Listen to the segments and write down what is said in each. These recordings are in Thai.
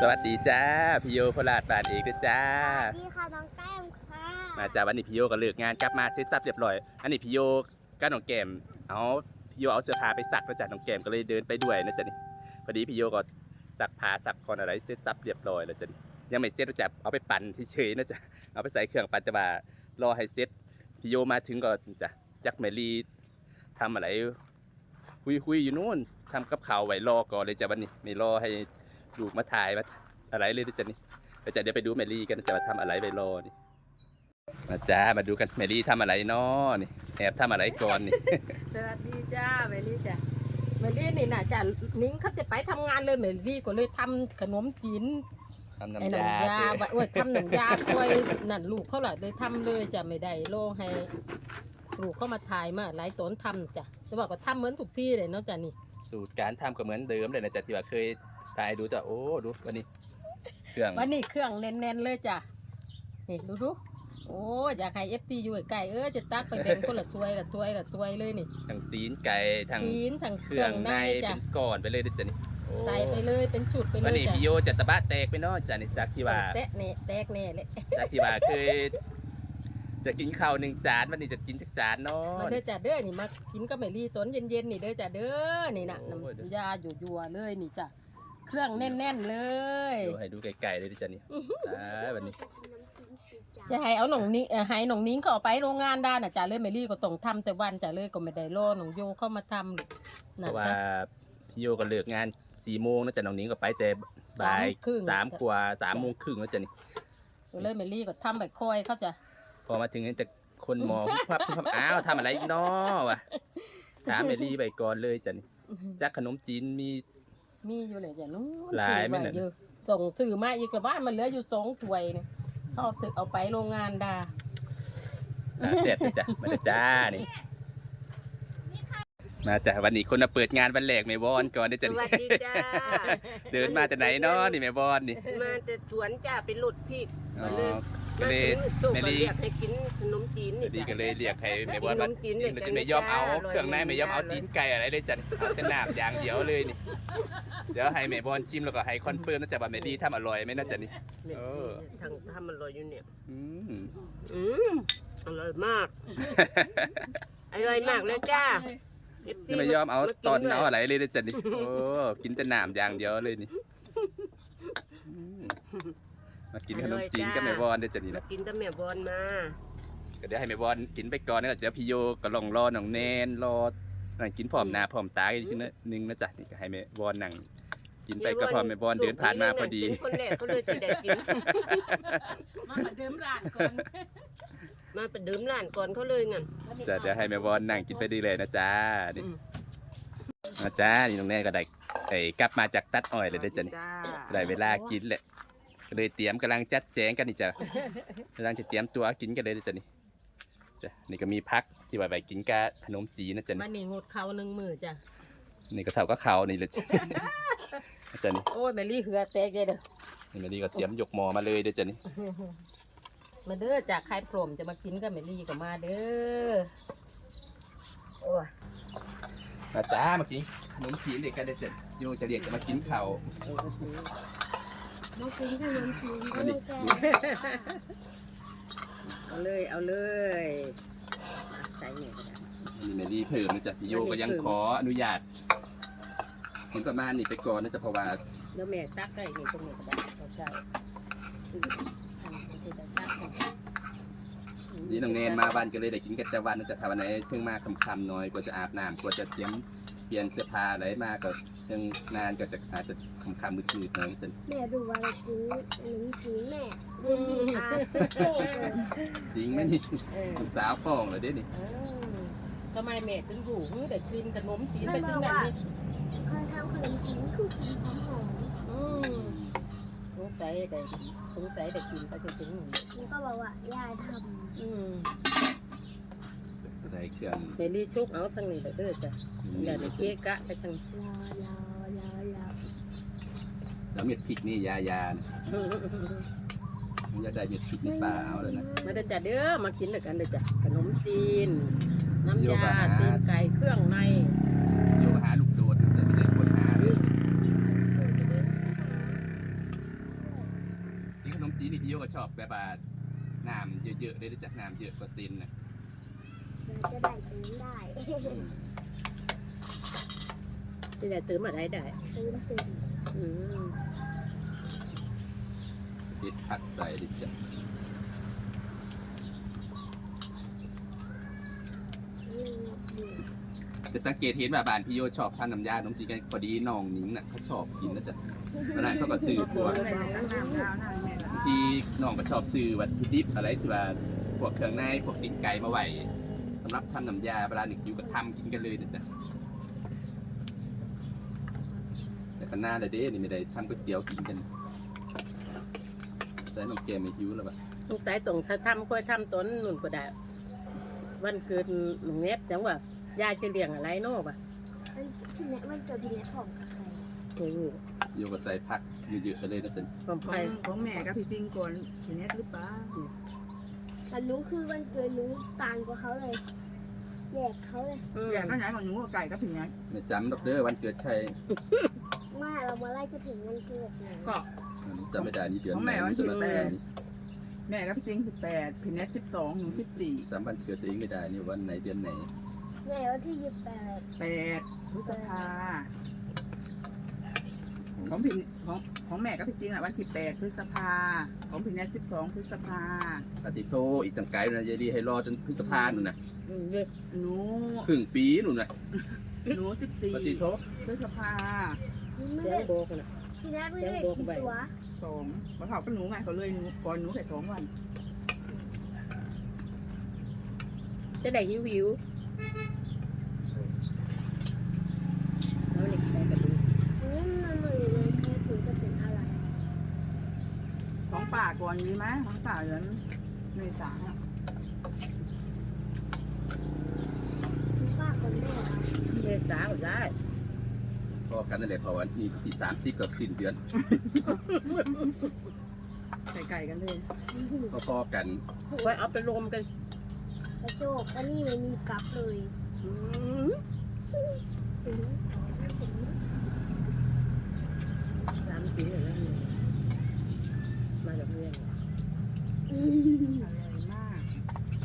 สวัสดีจ้าพี่โยโคราชบาทเอกด้วยจ้า สวัสดีค่ะน้องแก้มค่ะมาจ้าวันนี้พี่โยก็เลิกงานกลับมาเสร็จสับเรียบร้อย อันนี้พี่โยกับน้องแก้มเอาพี่โยเอาเสื้อผ้าไปซักแล้วจ้ะน้องแก้มก็เลยเดินไปด้วยนะจ๊ะนี่พอดีพี่โยก็ซักผ้าซักคอนอะไรเสร็จสับเรียบร้อยแล้วจ้ะนี่ยังไม่เสร็จแล้วจ้ะเอาไปปั่นเฉยๆนะจ๊ะเอาไปใส่เครื่องปั่นจะว่ารอให้เสร็จพี่โยมาถึงก็จ้ะจักแมรี่ทำอะไรคุยๆอยู่นู่นทำกับข่าวไว้รอก่อนเลยจ้ะวันนี้ไม่รอให้ ลูกมาถ่ายมาอะไรเลยนะจ๊ะนี่เดี๋ยวจะเดี๋ยวไปดูแมรี่กันจะมาทำอะไรไปรอนี่มาจ้ามาดูกันแมรี่ทำอะไรเนาะนี่แอบทำอะไรก่อนนี่ สวัสดีจ้าเมลี่จ้ะเมลี่นี่นะจ้ะนิ้งเขาจะไปทำงานเลยเมลี่ก็เลยทำขนมจีนทำไอ้น้ำหนัยางยาบะโอ้ยทำหนังยาช่วยนั่นลูกเขาแหละเลยทำเลยจ้ะไม่ได้โลให้ลูกเขามาถ่ายมาหลายตนทำจ้ะจะบอกว่าทำเหมือนทุกที่เลยเนาะจ้ะนี่ สูตรการทำก็เหมือนเดิมเลยนะจ๊ะที่ว่าเคย ตายดูจ้ะโอ้ดูวันนี้เครื่องวันนี้เครื่องแน่นๆเลยจ้ะนี่ดูดูโอ้ยอยากให้เอฟตีอยู่ใกล้ๆเออจะตักไปแบ่งคนละถ้วยละถ้วยละถ้วยเลยนี่ทั้งตีนไก่ทั้งทีนทั้งเคเครื่รื่อองงในในเป็จ้ะนก้อนไปเลยนะจ๊ะนี่โอ้ใส่ไปเลยเป็นชุดไปเลวันยนี้จ้ะพี่โยจะตะบะแตกไปเนาะจ้ะนี่จากที่ว่าแตะเน่แตกเน่เลยจากที่ว่าเคยจะกินข้าวหนึ่งจานวันนี้จะกินสักจานเนาะมาเด้อจ้ะเด้อนี่มากินกับแมลี่ตอนเย็นๆนี่เด้อจ้ะเด้อนี่นะโอ้ยน้ำยาอยู่ยัวๆเลยนี่จ้ะ เครื่องแน่นๆเลย ดูให้ดูไกลๆเลยดิจ้ะนี่อ่าวันนี้จะให้เอาหนองนิ้งเอ่อให้หนองนิ้งเขาเอาไปโรงงานได้น่ะจ้ะเลยแมลี่ก็ต้องทำแต่วันจ้ะเลยก็ไม่ได้รอหนองโยเข้ามาทำเพนะราะว่าจ้ะพี่โยก็เลิกงานสี่โมงนะจ๊ะน้องนิ้งก็ไปแต่บ่ายสามครึ่ง สามกว่าสามโมงครึ่งแล้วจ้ะนี่ก็เลยแมลี่ก็ทำแบบคอยเขาจะพอมาถึงนี่แต่คนหมอพิพับพิพับอ้าวทำอะไรอีกเนาะวะถามเมลี่ไปก่อนเลยจ้ะนี่จักขนมจีนมี มีอยู่เลยจ้ะนู้นหลายไหมถือน่ะไว้อยู่ส่งซื้อมาอีกละบ้านมันเหลืออยู่สองถ้วยเนี่ยเขาเอาซื้อเอาไปโรงงานได้อ่าเสร็จเลยจ้ะมาเลยจ้านี่มาจ้ะวันนี้คนมาเปิดงานวันแรกไม่บอนก่อนได้อสจ้ะนี่วัสดีจ้า เดินมาจากไหนเนาะนี่แม่บอนนี่มาแต่สวนจ้าไปหลุดพริกอ๋อมาก็เลย เลยมาถึงสุกไม่ก็ได้เรียกให้กินขนมจีนพนี่อดีจ้ะก็เลยเรียกให้แม่บอนขมานมจีนกินเลยจะไม่ยอมเอาอร่อยเครื่องในไม่ยอมเอาอร่อยตีนไก่อะไรเลยจ้ะนี่เอาแต่น้ำอย่างเดียวเลยนี่ เดี๋ยวให้แม่บอนชิมแล้วก็ให้คอนเฟิร์มนะจ๊ะว่าแม่ดีทำอร่อยไหมนะจ๊ะนี่เนี่ยเออทางทำอร่อยอยู่เนี่ย อืมอืมอร่อยมากอร่อยมากเลยจ้า FT นี่ไม่ยอมเอากิตอนด้วยเอาอะไรเลยนะจ๊ะนี่โอ้กินแต่น้ำอย่างเดียวเลยนี่อื มมากินขนมจีนกับแม่บอนด้วยจ้ะนี่มานะกินแต่แม่บอลมา ก็เดี๋ยวให้แม่บอนกินไปก่อนนะเดี๋ยวพี่โยก็ลองรอน้องแนนรอนั่งกินพร้อมหน้าพร้อมตาอีกทีนึงนะจ๊ะนี่ก็ให้แม่บอนนั่งกินไปก็พร้อมแม่บอนเดินผ่านมาพอดี เป็นคนแรกเขาเลยจะได้กิน มามาเดิมร้านก่อนมาไปดื่มร้านก่อนเขาเลยงั้น จะเดี๋ยวให้แม่บอลนั่งกินไปดีเลยนะจ๊ะนี่อืม นะจ๊ะนี่น้องแน่ก็ได้ไอ้กลับมาจากตัดอ้อยเลยเด้อจ้ะนี่จ้าได้เวลากินแหละ ก็เลยเตรียมกำลังจัดแจงกันนี่จ้ะกำลังจะเตรียมตัวกินกันเลยเด้อจ้ะนี่จ้ะนี่ก็มีพักที่ไว้ไปกินกับขนมจีนนะจ๊ะมานี่นี่งดเขาหนึ่งมือจ้ะนี่ก็เท่ากับเขาวนี่เลยจ้ะนะจ๊ะนี่โอ้ยแมลี่เหือแตกเลยเด้อนี่มาดีก็เตรียมยกหมอมาเลยเด้อจ้ะนี่มาเด้อจากใครโปร่มจะมากินกับแมลี่ก็มาเด้อโอ้ยมาจ้ามากินขนมจีนเด็กกันเด้อจ้ะโยจะเรียกจะมากินข้าว น้องกินขนมจีนมาน้ดิองแก้มเอาเลยเอาเลยอะใส่เนี่ยก็ได้ นี่แม่ดีเพิ่มนะจ๊ะพี่โยก็ยังขออนุญาตเห็นประมาณนี้ไปก่อนนะจ๊ะเพราะว่าเดี๋ยวแม่ตักได้นี่ตรงนี้ก็ได้เข้าใจอืมทำให้ได้ตักให้นี่น้องเนนมาบ้านก็เลยได้กินกันแต่วันนะจ๊ะทำอะไรเชิงมาคำๆหน้อยกว่าจะอาบน้ำกว่าจะเตรียม ลี่ยนเสื้อผ้าอะไรมาก็เชิงนานก็จะอาจจะคำๆมืดๆหน่อยจะแม่ดูว่าเรากินขนมจีนแม่ดูมีตาโป้เลยจริงไหมนี่เออลูกสาวฟ้องเลยเด้นี่เออทำไมแม่ถึงรู้หือแต่กินขนมจีนไปถึงนั้นนี่เคยทำขนมจีนคือกินหอมหอมอืมสงสัยแต่สงสัยแต่กินไปจนถึงนี่นี่ก็บอกว่ายายทอืม อะไรเครื่องเมลี่ชุกเอาทั้งนี้เด้อจ้ะอย่าได้เกะกะไปทางำยาวยาวยาวยาวแล้วเม็ดพริกนี่ยายานะมันจะได้เม็ดพริกในป่าเอาแล้วนะมาเด้อจ้ะเด้อมากินด้วยกันเด้อจ้ะขนมจีน น้ำยาตีนไก่เครื่องในโยหาลูกโดดจะไม่ได้คนหาเลยนมจีนนี่พี่โยก็ชอบแบบว่าน้ำเยอะๆเลยรู้จักน้ำเยอะกว่าเซนนะเรา จะได้ตื่นได้จะได้ตื่นมาได้ได้ตื่นสิอืมติดผักใส่ดิจ้ะอืมดีจะสังเกตเห็นว่าบ้านพี่โยชอบทานน้ำยาขนมจีนกันพอดีน้องหนิงน่ะเขาชอบกินนะจ๊ะเวลาเขาก็ซื้อพวกแม่ก็น้ำข้าวน้ำแม่ก็ที่น้องก็ชอบซื้อวัตถุดิบอะไรที่ว่าพวกเครื่องในพวกตีนไก่มาไว้ สำหรับทำน้ำยาเวลาหนึ่งคิวก็ทำกินกันเลยนะจ๊ะแต่ก็น่าเลยเด้นี่ไม่ได้ทำก๋วยเตี๋ยวกินกันแต่น้องแกไม่หิวแล้วแบบต้องใส่ตรงถ้าทำค่อยทำต้นนุ่นก็ได้ วันเกิดหนุ่มเน็บจังว่ายายจะเลี้ยงอะไรเนาะป่ะมันพี่แนทมันเกิดพี่แนทของกับใครโอ้โหโยก็ใส่ผักเยอะๆไปเลยนะจ๊ะความขอไผ่งของแม่กับพี่ติ้งก่อนพี่เน็ตหรือเปล่า แต่หนูคือวันเกิดหนูต่างกว่าเขาเลยแยกเขาเลยอืมอย่างก็ไหนของหนูกับไก่กับพี่เน็ตไม่จำดอกเด้อวันเกิดใครมาเรามาไล่จะถึงวันเกิดหนูก็ จำไม่ได้นี่เดือนของแม่วันจะที่มาแปดแม่กับพี่ติ้งสิบแปดพี่เน็ตสิบสองหนูสิบสี่จำวันเกิดตัวเองไม่ได้นี่วันไหนเดือนไหนแม่วันที่ยี่สิบแปดแปดพฤษภา ของพี่ของของแม่กับพี่ติ้งอะวันที่แปดพฤษภาของพี่เน็ตสิบสองพฤษภาอาทิตย์โทอีกตั้งไกลนะยายดีให้รอจนพฤษภาหนูนนะอืมเด้อหนูครึ่งปีหนูนะหนูสิบสี่ปฏิโทพฤษภาไม่เสียได้งโบกนะพี่แนทไม่ได้กี่ตัวสองมาเท่ากับหนูไงเขาเลยหนูก่อนหนูแค่สองวันจะได้หิวหิวแล้วนี่ใส่กระดูก นี่มันเหมือนเลยแค่คุณจะเป็นอะไร ของ ป่าก่อนมีไหมของป่าเหลือนในสาอะคุณป้าคนแม่เหรอเมษาก็ได้พอกันนั่นแหละเพราะวันนี้ที่สามที่เกือบสิ้นเดือนไก่ไก่กันเลยก็พอกันไว้เอาไปรวมกันกระโชกอันนี้ไม่มีกลับเลยอืมสามสีเลยนะ มาจากเรียนอืมอร่อยมาก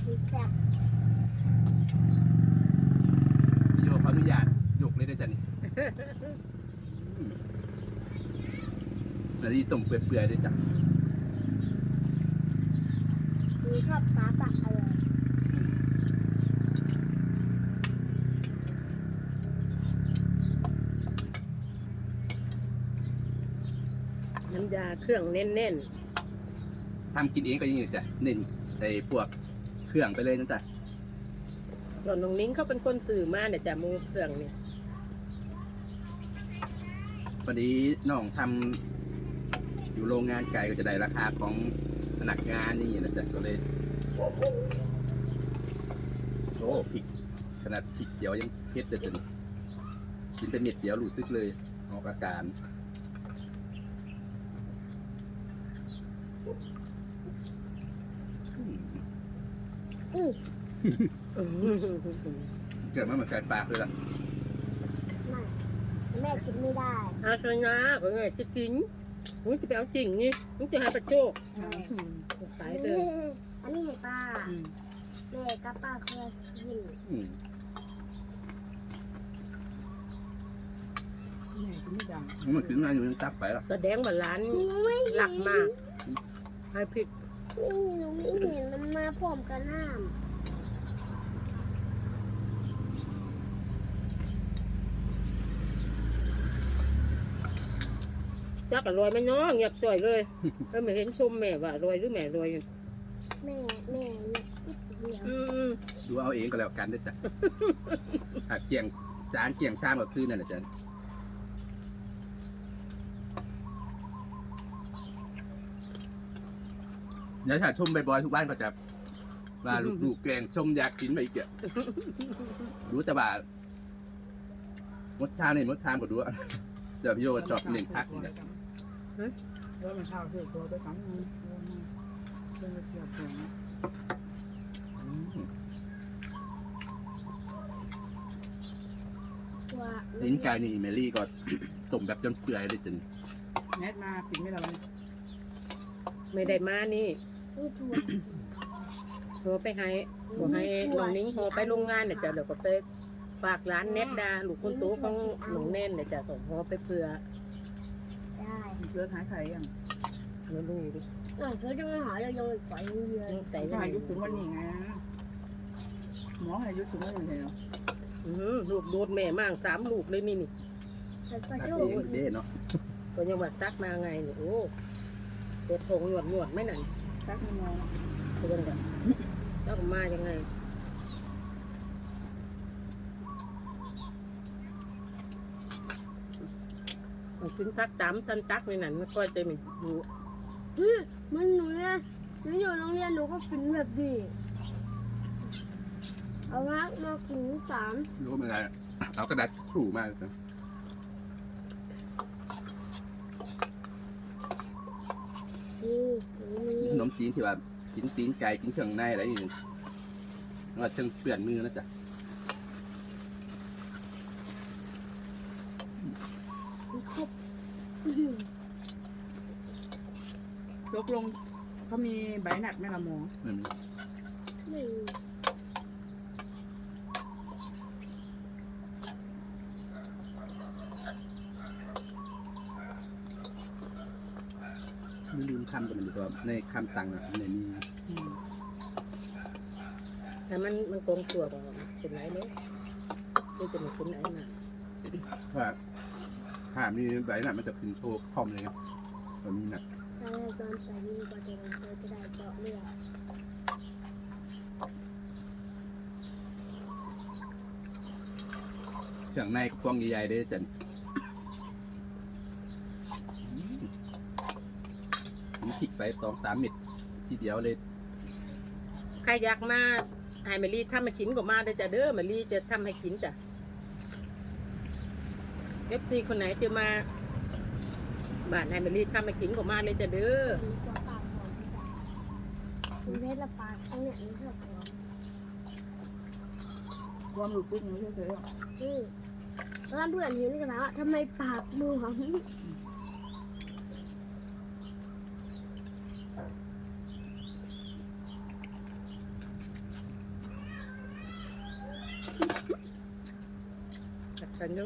มีแซ่บพี่โยขออนุญาตยกเลยได้จ้ะนี่นาทีต้มเปื่อยๆด้วยจ้ะมีชอบปลาปักอร่อยน้ำยาเครื่องแน่น ทำกินเองก็อยังไงจ้ะเน้นในพวกเครื่องไปเลยนะจ๊ะๆส่วนน้องนิ้งเขาเป็นคนสื่อมาเนี่ยจะมูเครื่องเนี่ยพอดีน้องทำอยู่โรงงานไก่ก็จะได้ราคาของพนักงานนี่นะจ๊ะก็เลยโอ้พริกขนาดพริกเขียวยังเผ็ดเลยจ้ะนี่กินเป็นเม็ดเดียวรู้สึกเลยออกอาการ อือ อืม เกิดมาเหมือนแฟนปากเลยล่ะไม่แม่กินไม่ได้อาชนะก็ไงจะกินมึงจะไปเอาจริงนี่มึงจะให้ประโชคอืมสายเลยอันนี้ให้ป้าอืมแม่กับป้าเคยกินอืมแม่กินไม่ดังมันถึงมาอยู่ยังจับไปแล้วแสดงว่าร้านหนูไม่เห็นหลักมากให้พริกนี่หนูไม่เห็นมันมาพร้อมกันน้ำ จักอร่อยไหมน้องเงียบจ่อยเลยเออไม่เห็นชมแม่ว่าอร่อยหรือแม่อร่อยแม่แม่เนี่ยคิดเดียวอืมดูเอาเองก็แล้วกันด้วยจ้ะหากเกี่ยงจานเกี่ยงชามก็คือนั่นแหละจ้ะแล้วถ้าชมบ่อยๆทุกบ้านก็จะว่าลูกๆแกงชมอยากกินไปอีกอะรู้แต่ว่ามดชามนี่มดชามก็ดูอะเดี๋ยวพี่โยชอบเน้นพักนี่แหละแล้วมันข้าวเพื่อตัวไปสองมือเรื่องเกี่ยวกับว่าลิ้นไก่นี่เมลี่ก็ต้มแบบจนเปื่อยเลยจนแนทมากินไม่ได้แล้วไม่ได้มานี่นี่ถั่วสีโทรไปให้บอกให้น้องนิ้งโทรไปโรงงานเดี๋ยวจะเดี๋ยวก็ไปฝากร้านเน็ตดาลูกคนโตของหนองเน่นเดี๋ยวจะส่งโทรไปเผื่อได้ เลือดหายไข่ยังไม่รู้ดิเออเขาจะไม่หาเราโยนปล่อยเรือยังใจจะยังอายุถึงวันนี้ไงหมอให้อายุถึงวันนี้เหรออื้อหือลูกโดดแม่มั่งสามลูกเลยนี่นี่ใส่ปลาตักชูเองเด้เนาะก็ยังว่าตักมาไงนี่โอ้เปิดทงหนวดหนวดไหม่นั่นตักไม่มองเพื่อนกันแล้วมายังไง มันกินพักตามทันตักในนั้นไม่ค่อยจะมีดูอืมมันหนูเนี่ยหนูอยู่โรงเรียนหนูก็กินแบบนี้เอาละมากินสามรู้ไม่ได้เอากระดาษขู่มาจ้ะนี่นี่ขนมจีนที่ว่ากินตีนไก่กินเครื่องในอะไรอย่างเงี้ยแล้วก็เชิงเปลี่ยนมือนะจ๊ะ มีครบ ย กลงเขามีใบหนักไหมละหมอเหมือนหนึ่งไม่ลืมคำแต่มันดีกว่าในคำตังค์อะในนี้แต่มันมันกลมตัวกว่าเป็นไรเลยนี่จะมีคนไหนมาว่าถ้ามีใบหนักมันจะขึ้นโชว์คอมเลยครับแบบนี้นะถ้า ตอนแต่นี่งก็จะเราจะได้เจาะเลือดเครื่องในกระป๋องใหญ่ๆเด้อจันมีพริกไปสองสามเม็ดทีเดียวเลย ใครอยากมาให้มารีทำให้กินก็มาได้จ้ะเด้อมารีจะทำให้กินจ้ะเอฟซีคนไหนจะมา บ้านให้มารีทำให้กินก็มาเลยจะเด้อดีกว่าปากขอคุณเพชรละปากทั้งเนี่ยนี่คือของความรู้สึกมันเฉยๆอะอืมแล้วเพื่อนเห็นกันนะว่าทำไมปากบวมจัดกันเด้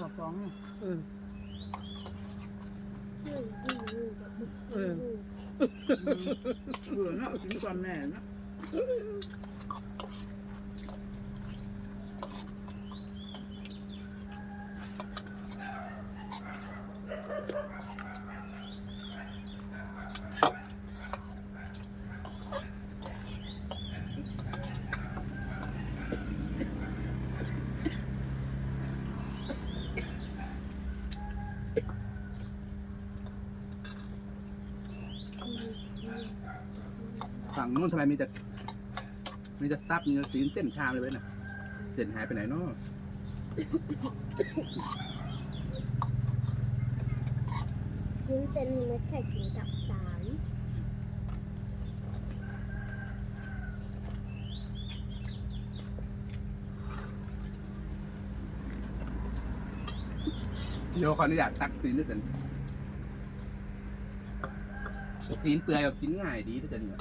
ดอกสองเนี่ยอืมอืมอืมอืมอืม เบื่อเนาะกินก่อนแม่เนาะ ฝั่งนู้นทำไมมีแต่มีแต่ตับมีแต่สีนเส้นชามเลยเว้ยน่ะเส้นหายไปไหนเนาะกินเป็นเม็ดไข่กินกับสารโยขออนุญาตตักตีนด้วยกัน ตีนเปื่อยก็กินง่ายดีด้วยกันเนี่ย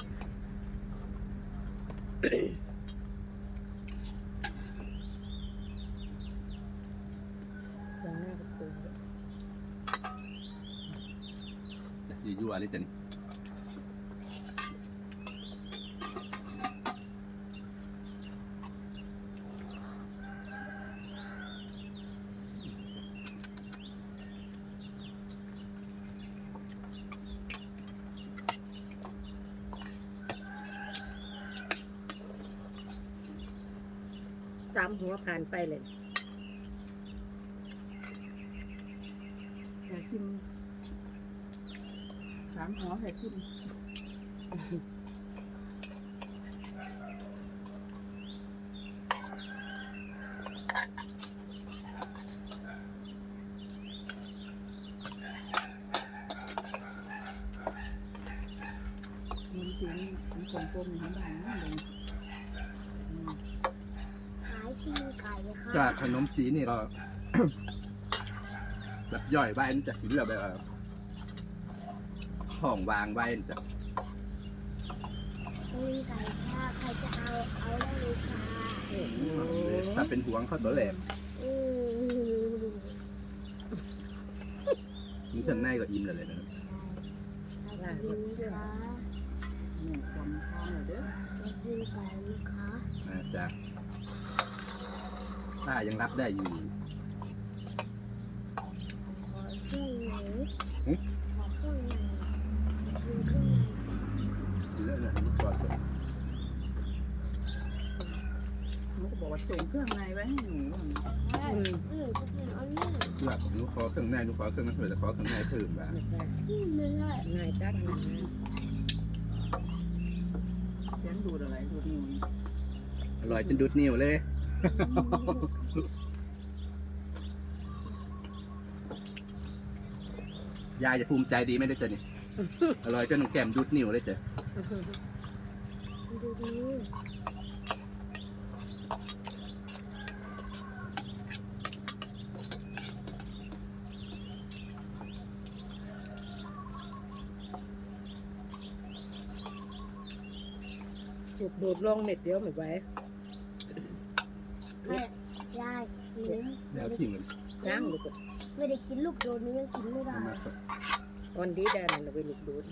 อย่างหน้าก็ปูยั่วๆเลยจันามหัวผ่านไปเลยแค่กินสามหัวแค่กินมันจริงมันกลมๆอย่างนั้นได้นะอืม ขายตีนไก่ค่ะจากขนมจีนนี่เรา แบบย่อยไว้นั่นจะเลือกแบบว่าห้องวางไว้นั่นจะเป็นไก่ค่ะใครจะเอาเอาได้เลยค่ะถ้าเป็นห่วงเขาตัวแหลมอืมนี่สันในก็อิ่มเลยเลยนะได้กินค่ะเนี่ยจำข้าวหน่อยเด้อจะกินไก่ไหมคะ นะจ๊ะ ป้ายังรับได้อยู่ ขอเครื่องไหนหึขอเครื่องไหนกินเครื่องไหนเรื่องนั้นก่อนหนูก็บอกว่าส่งเครื่องในไว้ให้หนูได้อืมจะกินเอาเนี่ยเลือกหนูขอเครื่องในหนูขอเครื่องนั้นเผื่อจะขอเครื่องในเพิ่มบ้างอืมไม่ได้ง่ายจังนะเสียงดูดอะไรดูดนิ้วนี่อร่อยจนดูดนิ้วเลย ยายจะภูมิใจดีไหมได้เจอนี่ อร่อยจนน้องแก้มดูดนิ้วเลยเจ้ดูดีจุดโดลงเม็ดเดียวไม่ไหว แม่ยายหนู แล้วทิ้งมันย่างลูกไม่ได้กินลูกโดนนี้ยังกินไม่ได้เอามาครับวันดีแดนเราไปลูกโดด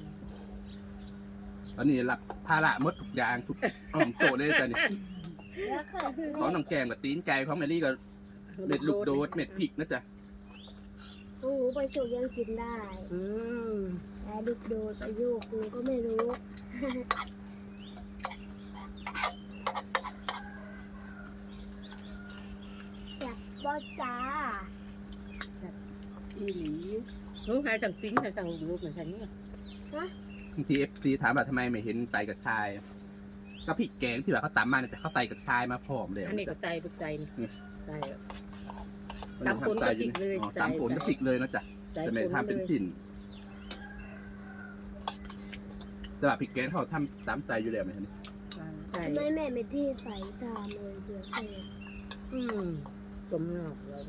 ตอนนี้รับภาระหมดทุกอย่างทุกอ้อมโตะเลยเจ้ะนี่แล้วค่ะคือของน้องแก้มกับตีนไก่ของแมรี่ก็เม็ดลูกโดดเม็ดพริกนะจ๊ะหนูไปสุกยังกินได้อืมแต่ลูกโดนไปโยกหนูก็ไม่รู้ อยาก บอจ้าอีหลีหนูให้สั่งติ้งให้สั่งดูเหมือนกันนี่บางทีเอฟซีถามว่าทำไมไม่เห็นไตกับชาย ก็พริกแกงที่แบบเขาตำมาเนี่ยแต่เขาไตกับชายมาพร้อมเลยอันนี้ก็ใจลูกใจนี่ใจมันยังตำป่นทำใจอยู่กับพริกเลยอ๋อใส่ตำผลกับพริกเลยนะจ๊ะใจจะไม่คนทำเป็นเลยชิ้นแต่ว่าพริกแกงเขาทำตามใจอยู่แล้วไหมคะนี่ใจทำไมแม่ไม่เทใส่ตามเลยเดี๋ยวใส่อืม สมหนอกเรา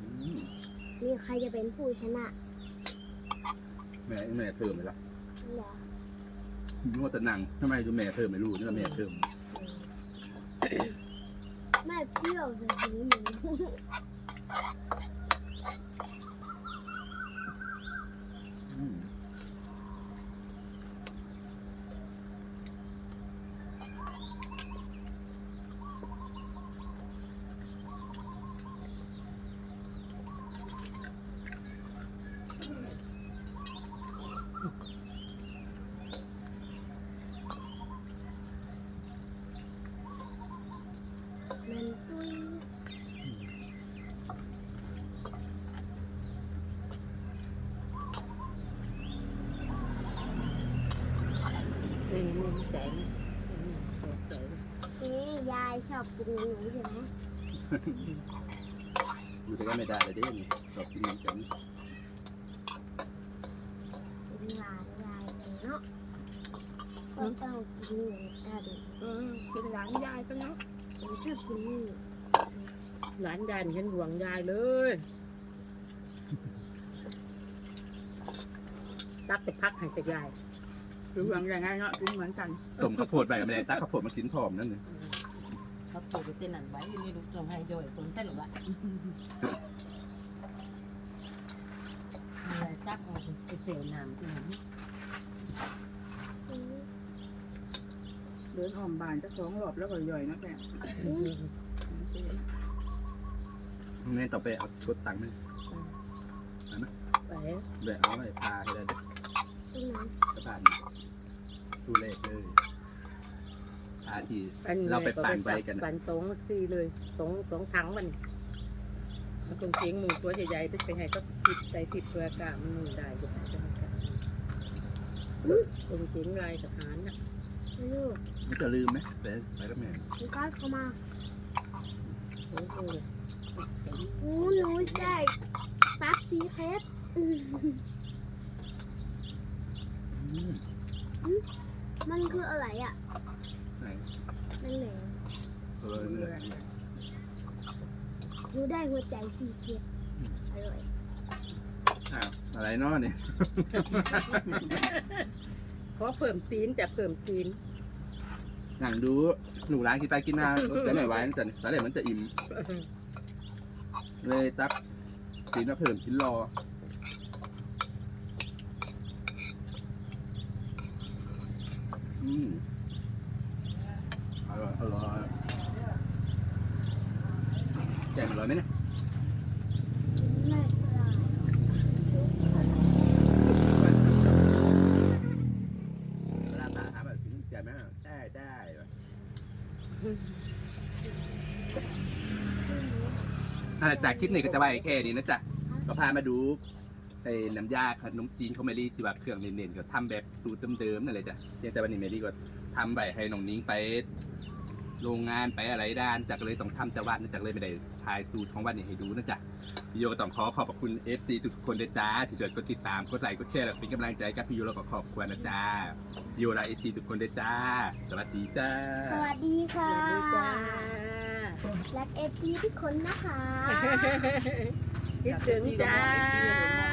อืมมีใครจะเป็นผู้ชนะแม่แม่เพิ่มเลยละเหรอนึกว่าจะนั่งทำไมดูแม่เพิ่มไม่รู้นึกว่าแม่เพิ่มแม่เปรี้ยวจะถึงหนู อืม มันตุ้ย นี่มือใจนะใจ เอ๊ะยายช อบกินหนูใช่ไหมอยู่ด้วยกันไม่ได้เลยเด้นี่ชอบกินน้ำแกงกินหลานยายกันเนาะก็ต้องกินเหมือนกันอืมเป็นหลานยายก็เนาะผมชอบกินนี่หลานยายนี่ฉันห่วงยายเลยตักแต่พักให้แต่ยาย คือหวังอย่างไงเนาะกินเหมือนกัน ต้มข้าวโพดไปก็ไม่ได้ตักข้าวโพดมากินพร้อมนั่นเลย เขาปลูกเส้นนั้นไว้ยังไม่รู้จงให้ย่อยสนเส้นหรือวะอะไรจักเอาไปเสียน้ำที่ไหนอืมเดินอ้อมบ้านจะสองรอบแล้วก็ย่อยนะแม่แม่ต่อไปเอากดตังค์ไหมไปเดี๋ยวเอาไปพาให้ได้เด้อ ตรงนั้น สะพานดูเลขเลยพา ที่ อันเราไปปั่นไปกัน ปั่นสองทีเลยสองสองถังมันมันคงเสียงหมูตัวใหญ่ๆที่ไปให้ก็ติดใจติดเพื่อกล้ามมันมือได้จะไปจะไม่กล้าคงเสียงลายทหารน่ะลูกไม่จะลืมไหมไปไปกับแม่คุณก้าวเข้ามาโอ้โหอู้หนูได้ปั๊บซีเคสอืมอืมมันคืออะไรอะ ไหนนั่นแหละเออเนี่ยหนูได้หัวใจสีเขียวอร่อยอ้าวอะไรเนาะเนี่ยขอเพิ่มตีนจะเพิ่มตีนหนังดูหนูร้านกินไปกินมาแต่ไม่ไหวนั่นจ้ะตอนแรกมันจะอิ่ม เลยตักตีนมาเพิ่มกินรออืมอร่อยอร่อยแจ่มอ ร่อยไหมเนี่ยเวลาตาถามแบบแจ่มไหมได้ได้อ่าจากคลิปนี้ก็จะไปแค่นี้นะจ๊ะก็พามาดูไอ้น้ำยาขนมจีนเขาเมลี่ที่ว่าเครื่องเน้นๆก็ทำแบบสูตรเดิมๆนั่นเลยจ้ะเพียงแต่วันนี้เมลี่ก็ทำไปให้น้องนิ้งไป โรงงานไปอะไรด้านจากเลยต้องทำแต่วันนะจากเลยไม่ได้ถ่ายสูตรของวันนี้ให้ดูนะจ๊ะพี่โยก็ต้องขอขอบพระคุณ FC ทุกคนด้วยจ้าที่ช่วยกดติดตามกดไลค์กดแชร์และเป็นกำลังใจกับพี่โยแล้วก็ขอบคุณนะจ้าพี่โยและเอซีทุกคนด้วยจ้า สวัสดีจ้า สวัสดีสค่ะวัสดีจ้ารักเอฟซีทุกคนนะคะ คิดถึงจ้า